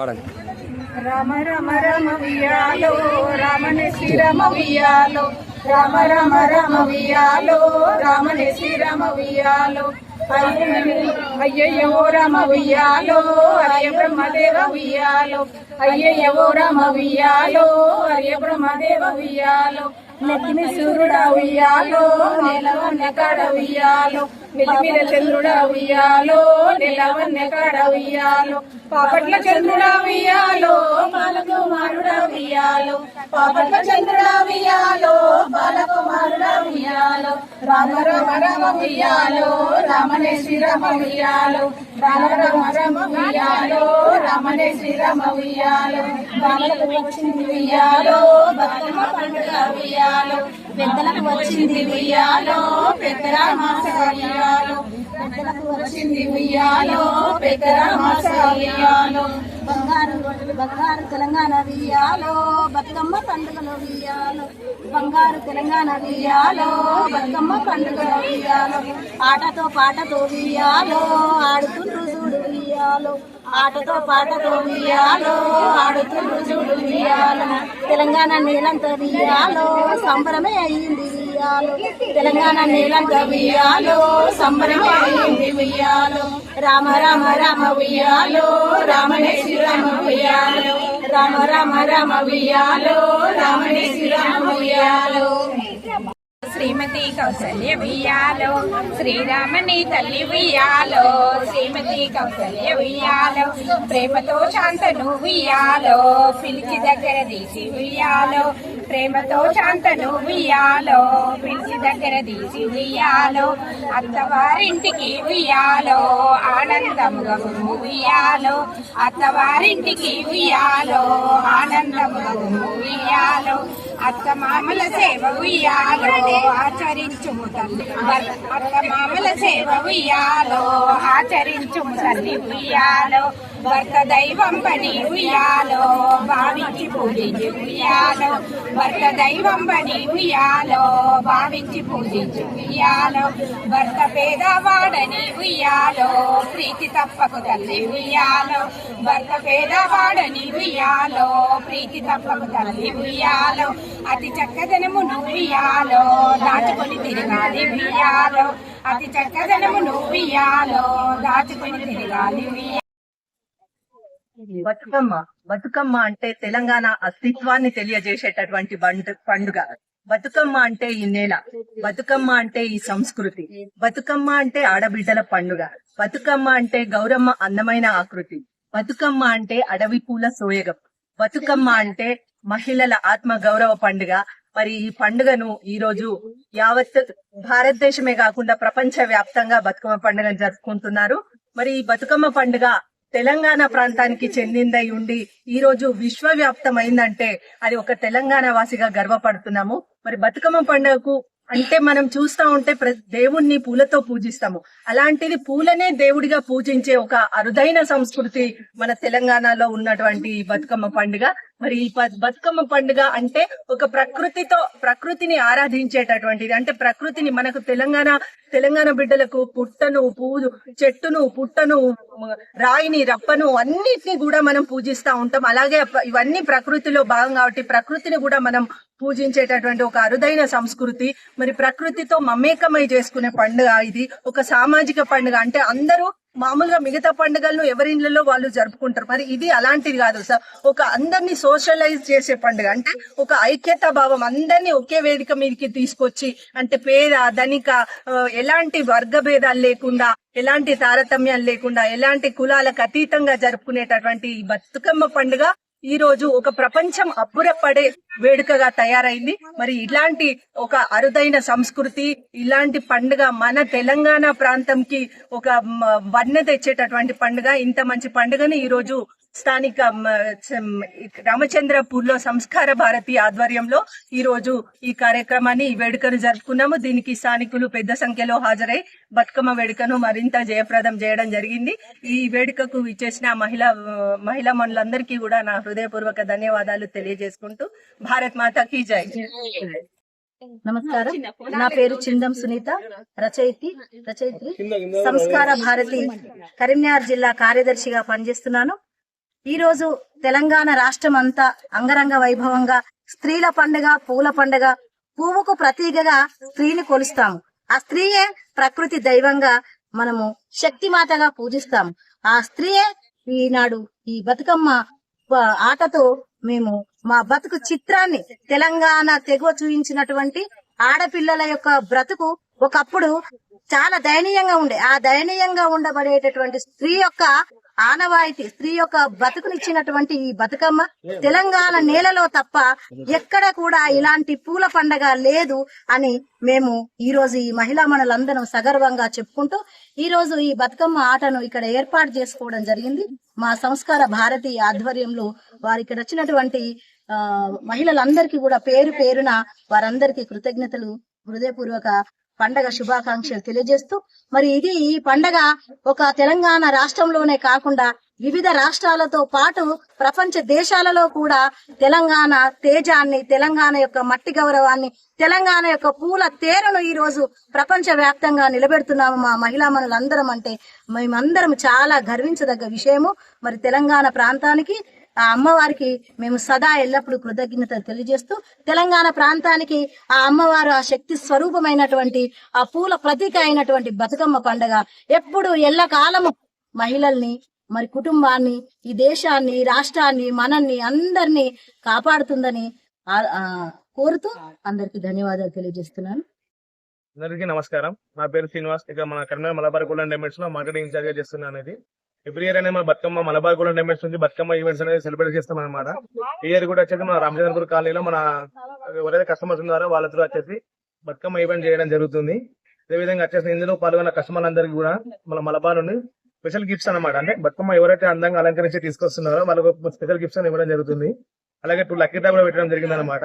పాడండి. రామ రామ రామ వియాలో రామని శ్రీరామ వియాలో రామ రామ రామ వియాలో రామని శ్రీరామ వియాలో అయ్యయ్యో రామ వియాలో అయ్య బ్రహ్మదేవ వియాలో అయ్యయ్యో రామ వియాలో అయ్య బ్రహ్మదేవ వియాలో లక్ష్మి సూర్యుడ ఉయ్యాలో నెలవన్న కాడ వియాలో నెత్తి చంద్రుడా ఉయ్యాలో నెలవన్న కాడ ఉయ్యాలో. పాపట్ల చంద్రుడా ఉయ్యాలో బాలకుమారుడా ఉయ్యాలో. పాపట్ల చంద్రుడా ఉయ్యాలో బాలకుమారుడా ఉయ్యాలో. రామ రామ రామ ఉయ్యాలో రామనే శ్రీరామ ఉయ్యాలో. రామ రామ రామ ఉయ్యాలో రామనే శ్రీరామ ఉయ్యాలో. బాలకు వచ్చింది ఉయ్యాలో బతుకమ్మ పండుగ ఉయ్యాలో. పెద్దలకు వచ్చింది ఉయ్యాలో పెద్దల పెద్దలకు వచ్చింది ఉయ్యాలో పెద్దల బంగారు బంగారు తెలంగాణ వియ్యాలో బతుకమ్మ పండుగలో వియ్యాలో బంగారు తెలంగాణ వియ్యాలో బతుకమ్మ పండుగలో వియ్యాలో ఆటతో పాటతో వియ్యాలో ఆడుతుండ్రు చూడు వియ్యాలో ఆటతో పాటతో వియ్యాలో ఆడుతుండ్రు చూడు తెలంగాణ నీలంతా వియ్యాలో సంబరమే అయింది తెలంగాణ నీలంతా వియ్యాలో సంబరమే అయింది వియ్యాలో రామ రామ రామ వియ్యాలో రామణే శ్రీరామ వియ్యాలో రామ రామ రామ వియ్యాలో రామణే శ్రీరామ వియ్యాలో శ్రీమతి కౌసల్య వియ్యాలో శ్రీరామని తల్లి వియాలో శ్రీమతి కౌసల్య వియాలో ప్రేమతో శాంతను వియాలో పిలిచి దగ్గర తీసి వియాలో ప్రేమతో శాంతను వియాలో పిలిచి దగ్గర తీసి వియాలో అత్తవారింటికి వియ్యాలో ఆనందముగా వియాలో అత్తవారింటికి వియ్యాలో ఆనందముగా వియాలో అత్త మామల సేవ ఉయ్యాలో ఆచరించుము తల్లి. అత్త మామల సేవ ఉయ్యాలో ఆచరించుము తల్లి ఉయ్యాలో. భర్త దైవం పని ఉయ్యాలో భావించి పూజించి ఉయ్యాలో భర్త దైవం పని ఉయ్యాలో భావించి పూజించి ఉయ్యాలో భర్త పేదవాడని ఉయ్యాలో ప్రీతి తప్పకు తల్లి ఉయ్యాలో భర్త పేదవాడని ఉయ్యాలో ప్రీతి తప్పకు తల్లి ఉయ్యాలో అతి చక్కదనమును ఉయ్యాలో దాచుకొని తిరగాలి ఉయ్యాలో అతి చక్కదనమును ఉయ్యాలో దాచుకొని తిరగాలి ఉయ్యాలో బతుకమ్మ. బతుకమ్మ అంటే తెలంగాణ అస్తిత్వాన్ని తెలియజేసేటటువంటి పండుగ. బతుకమ్మ అంటే ఈ నేల. బతుకమ్మ అంటే ఈ సంస్కృతి. బతుకమ్మ అంటే ఆడబిడ్డల పండుగ. బతుకమ్మ అంటే గౌరమ్మ అందమైన ఆకృతి. బతుకమ్మ అంటే అడవి పూల సోయగం. బతుకమ్మ అంటే మహిళల ఆత్మ గౌరవ పండుగ. మరి ఈ పండుగను ఈ రోజు యావత్ భారతదేశమే కాకుండా ప్రపంచ వ్యాప్తంగా బతుకమ్మ పండుగను జరుపుకుంటున్నారు. మరి ఈ బతుకమ్మ పండుగ తెలంగాణ ప్రాంతానికి చెందిందై ఉండి ఈ రోజు విశ్వవ్యాప్తమైందంటే అది ఒక తెలంగాణ వాసిగా గర్వపడుతున్నాము. మరి బతుకమ్మ పండుగకు అంటే మనం చూస్తా ఉంటే దేవుణ్ణి పూలతో పూజిస్తాము. అలాంటిది పూలనే దేవుడిగా పూజించే ఒక అరుదైన సంస్కృతి మన తెలంగాణలో ఉన్నటువంటి ఈ బతుకమ్మ పండుగ. మరి ఈ బతుకమ్మ పండుగ అంటే ఒక ప్రకృతితో ప్రకృతిని ఆరాధించేటటువంటిది. అంటే ప్రకృతిని మనకు తెలంగాణ తెలంగాణ బిడ్డలకు పుట్టను పూలు చెట్టును పుట్టను రాయిని రప్పను అన్నిటిని కూడా మనం పూజిస్తా ఉంటాం. అలాగే ఇవన్నీ ప్రకృతిలో భాగం కాబట్టి ప్రకృతిని కూడా మనం పూజించేటటువంటి ఒక అరుదైన సంస్కృతి. మరి ప్రకృతితో మమేకమై చేసుకునే పండుగ ఇది. ఒక సామాజిక పండుగ. అంటే అందరూ మామూలుగా మిగతా పండుగలను ఎవరి ఇళ్ళలో వాళ్ళు జరుపుకుంటారు. మరి ఇది అలాంటిది కాదు సార్. ఒక అందరినీ సోషలైజ్ చేసే పండుగ. అంటే ఒక ఐక్యతా భావం అందరినీ ఒకే వేదిక మీదకి తీసుకొచ్చి అంటే పేద ధనిక ఎలాంటి వర్గ భేదాలు లేకుండా ఎలాంటి తారతమ్యాలు లేకుండా ఎలాంటి కులాలకు అతీతంగా జరుపుకునేటటువంటి బతుకమ్మ పండుగ ఈ రోజు ఒక ప్రపంచం అబ్బురపడే వేడుకగా తయారైంది. మరి ఇలాంటి ఒక అరుదైన సంస్కృతి ఇలాంటి పండుగ మన తెలంగాణ ప్రాంతంకి ఒక వన్నె తెచ్చేటటువంటి పండుగ ఇంత మంచి పండుగని ఈ రోజు స్థానిక రామచంద్రపూర్లో సంస్కార భారతి ఆధ్వర్యంలో ఈ రోజు ఈ కార్యక్రమాన్ని ఈ వేడుకను జరుపుకున్నాము. దీనికి స్థానికులు పెద్ద సంఖ్యలో హాజరై బతుకమ్మ వేడుకను మరింత జయప్రదం చేయడం జరిగింది. ఈ వేడుకకు ఇచ్చేసిన మహిళా మహిళా మనులందరికీ కూడా నా హృదయపూర్వక ధన్యవాదాలు తెలియజేసుకుంటూ భారత్ మాతాకి జై. నమస్కారం. నా పేరు చిందం సునీత రచయితి రచయిత్రి. సంస్కార భారతి కరీంనగర్ జిల్లా కార్యదర్శిగా పనిచేస్తున్నాను. ఈ రోజు తెలంగాణ రాష్ట్రం అంతా అంగరంగ వైభవంగా స్త్రీల పండుగ పూల పండుగ పువ్వుకు ప్రతీకగా స్త్రీని కొలుస్తాము. ఆ స్త్రీయే ప్రకృతి దైవంగా మనము శక్తిమాతగా పూజిస్తాము. ఆ స్త్రీయే ఈనాడు ఈ బతుకమ్మ ఆటతో మేము మా బతుకు చిత్రాన్ని తెలంగాణ తెగువ చూపించినటువంటి ఆడపిల్లల యొక్క బ్రతుకు ఒకప్పుడు చాలా దయనీయంగా ఉండే. ఆ దయనీయంగా ఉండబడేటటువంటి స్త్రీ యొక్క ఆనవాయితీ స్త్రీ యొక్క బతుకునిచ్చినటువంటి ఈ బతుకమ్మ తెలంగాణ నేలలో తప్ప ఎక్కడ కూడా ఇలాంటి పూల పండగ లేదు అని మేము ఈ రోజు ఈ మహిళా మనలందరం సగర్వంగా చెప్పుకుంటూ ఈ రోజు ఈ బతుకమ్మ ఆటను ఇక్కడ ఏర్పాటు చేసుకోవడం జరిగింది. మా సంస్కార భారతి ఆధ్వర్యంలో వారి ఇక్కడ వచ్చినటువంటి ఆ, మహిళలందరికీ కూడా పేరు పేరున వారందరికీ కృతజ్ఞతలు హృదయపూర్వక పండగ శుభాకాంక్షలు తెలియజేస్తూ మరి ఇది ఈ పండగ ఒక తెలంగాణ రాష్ట్రంలోనే కాకుండా వివిధ రాష్ట్రాలతో పాటు ప్రపంచ దేశాలలో కూడా తెలంగాణ తేజాన్ని తెలంగాణ యొక్క మట్టి గౌరవాన్ని తెలంగాణ యొక్క పూల తేరును ఈ రోజు ప్రపంచ వ్యాప్తంగా నిలబెడుతున్నాము మా మహిళా మనులందరం అంటే మేమందరం చాలా గర్వించదగ్గ విషయము. మరి తెలంగాణ ప్రాంతానికి ఆ అమ్మవారికి మేము సదా ఎల్లప్పుడూ కృతజ్ఞత తెలియజేస్తూ తెలంగాణ ప్రాంతానికి ఆ అమ్మవారు ఆ శక్తి స్వరూపమైనటువంటి ఆ పూల ప్రతీక అయినటువంటి బతుకమ్మ పండగ ఎప్పుడు ఎల్లకాలము మహిళల్ని మరి కుటుంబాన్ని ఈ దేశాన్ని రాష్ట్రాన్ని మనల్ని అందరినీ కాపాడుతుందని కోరుతూ అందరికి ధన్యవాదాలు తెలియజేస్తున్నాను. అందరికీ నమస్కారం. నా పేరు శ్రీనివాస్. ఇక మన కరీంనగర్ మలబార్ గోల్డెన్ డైమండ్స్లో మార్కెటింగ్ ఇన్ఛార్జ్ చేస్తున్నాను అనేది ఎవ్రీ ఇయర్ అనేది మన బతుకమ్మ మలబార్ కూడా డైమండ్స్ నుంచి బతుకమ్మ ఈవెంట్స్ అనేది సెలబ్రేట్ చేస్తాం అనమాట ఈ ఇయర్ కూడా వచ్చేసి మన రామచంద్రపూర్ కాలనీలో మన ఎవరైతే కస్టమర్స్ ఉన్నారో వాళ్ళతో వచ్చేసి బతుకమ్మ ఈవెంట్ చేయడం జరుగుతుంది. అదేవిధంగా వచ్చేసి ఇందులో పాల్గొన్న కస్టమర్లందరికీ కూడా మన మలబార్ నుండి స్పెషల్ గిఫ్ట్స్ అన్నమాట. అంటే బతుకమ్మ ఎవరైతే అందంగా అలంకరించి తీసుకొస్తున్నారో వాళ్ళకు స్పెషల్ గిఫ్ట్స్ ఇవ్వడం జరుగుతుంది. అలాగే టూ లక్కీ డ్రా లో పెట్టడం జరిగింది అనమాట